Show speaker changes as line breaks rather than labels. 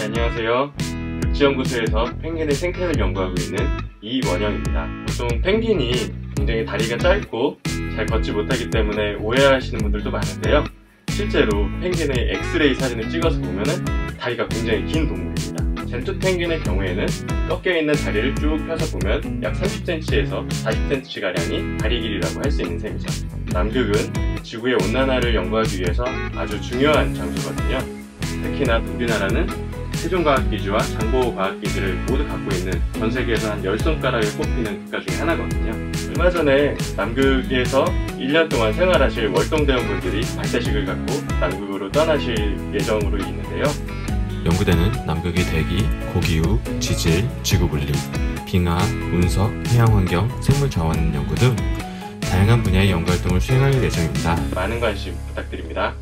네, 안녕하세요. 육지연구소에서 펭귄의 생태를 연구하고 있는 이원영입니다. 보통 펭귄이 굉장히 다리가 짧고 잘 걷지 못하기 때문에 오해하시는 분들도 많은데요. 실제로 펭귄의 엑스레이 사진을 찍어서 보면은 다리가 굉장히 긴 동물입니다. 젠투 펭귄의 경우에는 꺾여 있는 다리를 쭉 펴서 보면 약 30cm에서 40cm가량이 다리 길이라고 할 수 있는 셈이죠. 남극은 지구의 온난화를 연구하기 위해서 아주 중요한 장소거든요. 특히나 우리나라는 세종과학기지와 장보고과학기지를 모두 갖고 있는 전 세계에서 한 10손가락에 꼽히는 국가 중에 하나거든요. 얼마 전에 남극에서 1년 동안 생활하실 월동대원분들이 발대식을 갖고 남극으로 떠나실 예정으로 있는데요.
연구대는 남극의 대기, 고기후, 지질, 지구 분리, 빙하, 운석, 해양 환경, 생물 자원 연구 등 다양한 분야의 연구 활동을 수행할 예정입니다.
많은 관심 부탁드립니다.